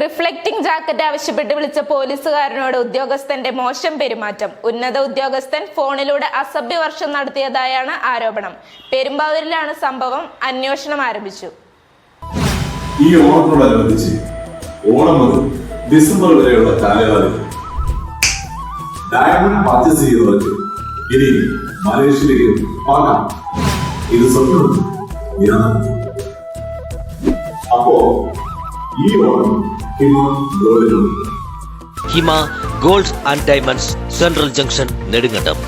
Reflecting jacket ആവശ്യപ്പെട്ട് വിളിച്ച പോലീസുകാരനോട് ഉദ്യോഗസ്ഥന്റെ മോശം പെരുമാറ്റം. ഉന്നത ഉദ്യോഗസ്ഥൻ ഫോണിലൂടെ അസഭ്യ വർഷം നടത്തിയതായാണ് ആരോപണം. പെരുമ്പാവൂരിലാണ് സംഭവം. അന്വേഷണം ആരംഭിച്ചു. ഈ ഓണത്തോടനുബന്ധിച്ച് ഓണം മുതൽ ഡിസംബർ വരെയുള്ള കാലയളവിൽ ഡയമണ്ട് പർച്ചേസ് ചെയ്യുന്നവർക്ക് ഇനി മലേഷ്യയിലേക്ക് പാകാം. ഇത് സ്വപ്നം അപ്പോ ഈ Onam Hima gold and diamonds central junction Nedumkandam.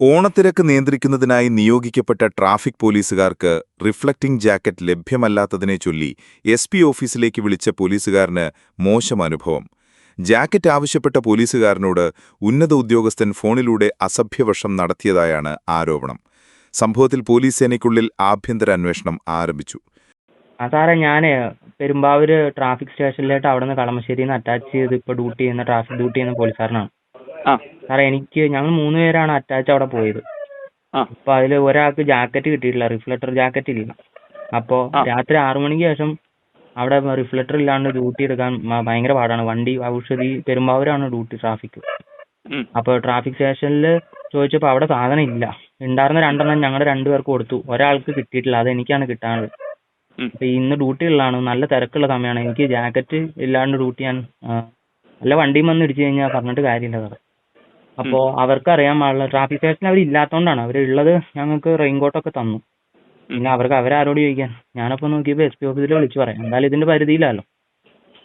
ഓണത്തിരക്ക് നിയന്ത്രിക്കുന്നതിനായി നിയോഗിക്കപ്പെട്ട ട്രാഫിക് പോലീസുകാർക്ക് റിഫ്ലക്റ്റിംഗ് ജാക്കറ്റ് ലഭ്യമല്ലാത്തതിനെ ചൊല്ലി എസ് പി ഓഫീസിലേക്ക് വിളിച്ച പോലീസുകാരന് മോശം അനുഭവം. ജാക്കറ്റ് ആവശ്യപ്പെട്ട പോലീസുകാരനോട് ഉന്നത ഉദ്യോഗസ്ഥൻ ഫോണിലൂടെ അസഭ്യവർഷം നടത്തിയതായാണ് ആരോപണം. സംഭവത്തിൽ പോലീസ് സേനയ്ക്കുള്ളിൽ ആഭ്യന്തര അന്വേഷണം ആരംഭിച്ചു. സാറേ ഞാൻ പെരുമ്പാവൂര് ട്രാഫിക് സ്റ്റേഷനിലായിട്ട് അവിടെ നിന്ന് കളമശ്ശേരിയിൽ നിന്ന് അറ്റാച്ച് ചെയ്ത് ഇപ്പൊ ഡ്യൂട്ടി ചെയ്യുന്ന ട്രാഫിക് ഡ്യൂട്ടി ചെയ്യുന്ന പോലീസുകാരനാണ്. സാറേ എനിക്ക് ഞങ്ങൾ മൂന്ന് പേരാണ് അറ്റാച്ച് അവിടെ പോയത്. അപ്പൊ അതിൽ ഒരാൾക്ക് ജാക്കറ്റ് കിട്ടിയിട്ടില്ല റിഫ്ലക്ടർ ജാക്കറ്റ് ഇല്ല. അപ്പോൾ രാത്രി ആറു മണിക്ക് ശേഷം അവിടെ റിഫ്ലക്ടർ ഇല്ലാണ്ട് ഡ്യൂട്ടി എടുക്കാൻ ഭയങ്കര പാടാണ്. വണ്ടി ഔഷധി പെരുമ്പാവൂരാണ് ഡ്യൂട്ടി ട്രാഫിക് അപ്പൊ ട്രാഫിക് സ്റ്റേഷനിൽ ചോദിച്ചപ്പോ അവിടെ സാധനം ഇല്ല. ഉണ്ടായിരുന്ന രണ്ടെണ്ണം ഞങ്ങളുടെ രണ്ടുപേർക്ക് കൊടുത്തു. ഒരാൾക്ക് കിട്ടിയിട്ടില്ല. അത് എനിക്കാണ് കിട്ടാനുള്ളത്. അപ്പൊ ഇന്ന് ഡ്യൂട്ടി ഉള്ളതാണ്. നല്ല തിരക്കുള്ള സമയമാണ് എനിക്ക് ജാക്കറ്റ് ഇല്ലാണ്ട് ഡ്യൂട്ടി ചെയ്യാൻ അല്ല വണ്ടിയും വന്ന് ഇടിച്ചു കഴിഞ്ഞാൽ പറഞ്ഞിട്ട് കാര്യമില്ല സാറേ. അപ്പോൾ അവർക്ക് അറിയാൻ പാടില്ല. ട്രാഫിക് സ്റ്റേഷനിൽ അവർ ഇല്ലാത്തതുകൊണ്ടാണ് അവർ ഉള്ളത് ഞങ്ങൾക്ക് റെയിൻകോട്ടൊക്കെ തന്നു. പിന്നെ അവർക്ക് അവരാരോട് ചോദിക്കാൻ. ഞാനപ്പോൾ നോക്കിയപ്പോൾ എസ് പി ഓഫീസിൽ വിളിച്ചു പറയാം. എന്തായാലും ഇതിന്റെ പരിധിയിലല്ലോ.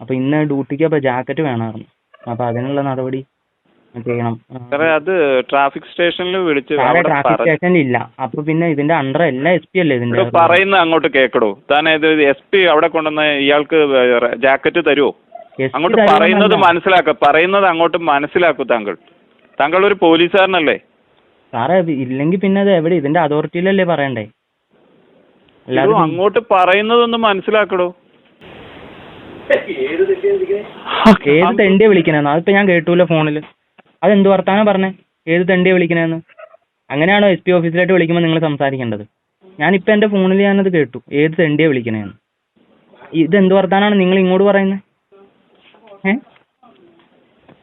അപ്പോൾ ഇന്ന് ഡ്യൂട്ടിക്ക് അപ്പോൾ ജാക്കറ്റ് വേണമായിരുന്നു. അപ്പോൾ അതിനുള്ള നടപടി ചെയ്യണം. സാറേ അത് ട്രാഫിക് സ്റ്റേഷനിൽ വിളിച്ച് ട്രാഫിക് സ്റ്റേഷനിൽ ഇല്ല. അപ്പൊ പിന്നെ ഇതിന്റെ അണ്ടർ എല്ലാം എസ് പി അല്ലേ ഇതിന്റെ പറയുന്ന അങ്ങോട്ട് കേക്കടോ. താൻ ഇത് എസ് പി അവിടെ കൊണ്ടുവന്ന ഇയാൾക്ക് ജാക്കറ്റ് തരുമോ അങ്ങോട്ട് പറയുന്നത് മനസ്സിലാക്ക. പറയുന്നത് അങ്ങോട്ട് മനസ്സിലാക്കൂ താങ്കൾ. താങ്കൾ ഒരു പോലീസുകാരനല്ലേ? സാറേ ഇല്ലെങ്കിൽ പിന്നെ അത് എവിടെ? ഇതിന്റെ അതോറിറ്റിയിലല്ലേ പറയണ്ടേ? അങ്ങോട്ട് പറയുന്നതൊന്ന് മനസ്സിലാക്കടോ. ഏത് തെണ്ടിയെ വിളിക്കണേന്ന്? അതിപ്പോ ഞാൻ കേട്ടൂല ഫോണിൽ. അതെന്ത് വർത്താനം പറഞ്ഞേ? ഏത് തെണ്ടിയെ വിളിക്കണേന്ന്? അങ്ങനെയാണോ എസ് പി ഓഫീസിലായിട്ട് വിളിക്കുമ്പോൾ നിങ്ങൾ സംസാരിക്കേണ്ടത്? ഞാനിപ്പോ എന്റെ ഫോണിൽ ഞാനത് കേട്ടു. ഏത് തെണ്ടിയെ വിളിക്കണേന്ന്. ഇത് എന്ത് വർത്താനാണ് നിങ്ങൾ ഇങ്ങോട്ട് പറയുന്നത് ഏ?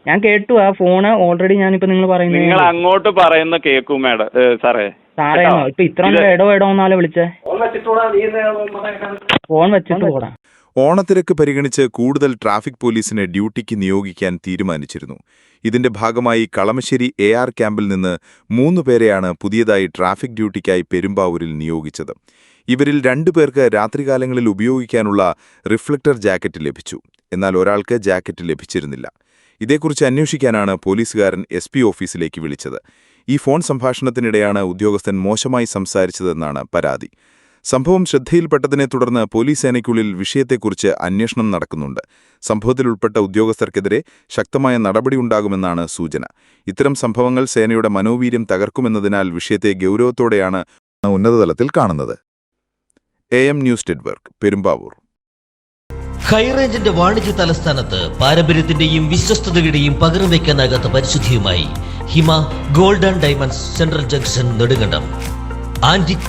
ഞാൻ കേട്ടു. ആ ഫോണ് ഓൾറെഡി ഞാനിപ്പോ നിങ്ങൾ നിങ്ങൾ പറയുന്നത് അങ്ങോട്ട് പറയുന്ന കേക്കും മേഡം. സാറേ. സാറേ? ഇപ്പൊ ഇത്ര ഇത് എടോ എടോ എന്നാലോ വിളിച്ചേ? ഫോൺ വെച്ചിട്ട് പോടാ. ഓണത്തിരക്ക് പരിഗണിച്ച് കൂടുതൽ ട്രാഫിക് പോലീസിനെ ഡ്യൂട്ടിക്ക് നിയോഗിക്കാൻ തീരുമാനിച്ചിരുന്നു. ഇതിന്റെ ഭാഗമായി കളമശ്ശേരി എ ആർ ക്യാമ്പിൽ നിന്ന് മൂന്ന് പേരെയാണ് പുതിയതായി ട്രാഫിക് ഡ്യൂട്ടിക്കായി പെരുമ്പാവൂരിൽ നിയോഗിച്ചത്. ഇവരിൽ രണ്ടുപേർക്ക് രാത്രികാലങ്ങളിൽ ഉപയോഗിക്കാനുള്ള റിഫ്ലക്ടർ ജാക്കറ്റ് ലഭിച്ചു. എന്നാൽ ഒരാൾക്ക് ജാക്കറ്റ് ലഭിച്ചിരുന്നില്ല. ഇതേക്കുറിച്ച് അന്വേഷിക്കാനാണ് പോലീസുകാരൻ എസ് പി ഓഫീസിലേക്ക് വിളിച്ചത്. ഈ ഫോൺ സംഭാഷണത്തിനിടെയാണ് ഉദ്യോഗസ്ഥൻ മോശമായി സംസാരിച്ചതെന്നാണ് പരാതി. സംഭവം ശ്രദ്ധയിൽപ്പെട്ടതിനെ തുടർന്ന് പോലീസ് സേനയ്ക്കുള്ളിൽ വിഷയത്തെക്കുറിച്ച് അന്വേഷണം നടക്കുന്നുണ്ട്. സംഭവത്തിൽ ഉൾപ്പെട്ട ഉദ്യോഗസ്ഥർക്കെതിരെ ശക്തമായ നടപടിയുണ്ടാകുമെന്നാണ് സൂചന. ഇത്തരം സംഭവങ്ങൾ സേനയുടെ മനോവീര്യം തകർക്കുമെന്നതിനാൽ വിഷയത്തെ ഗൗരവത്തോടെയാണ് ഉന്നതതലത്തിൽ കാണുന്നത്. A M news network Perumbavoor. ഹൈറേഞ്ചിന്റെ വാണിജ്യ തലസ്ഥാനത്ത് പാരമ്പര്യത്തിന്റെയും വിശ്വസ്തതയുടെയും പകരം വയ്ക്കാനാകാത്ത പരിശുദ്ധിയുമായി Hima gold and diamonds central junction Nedumkandam. Antique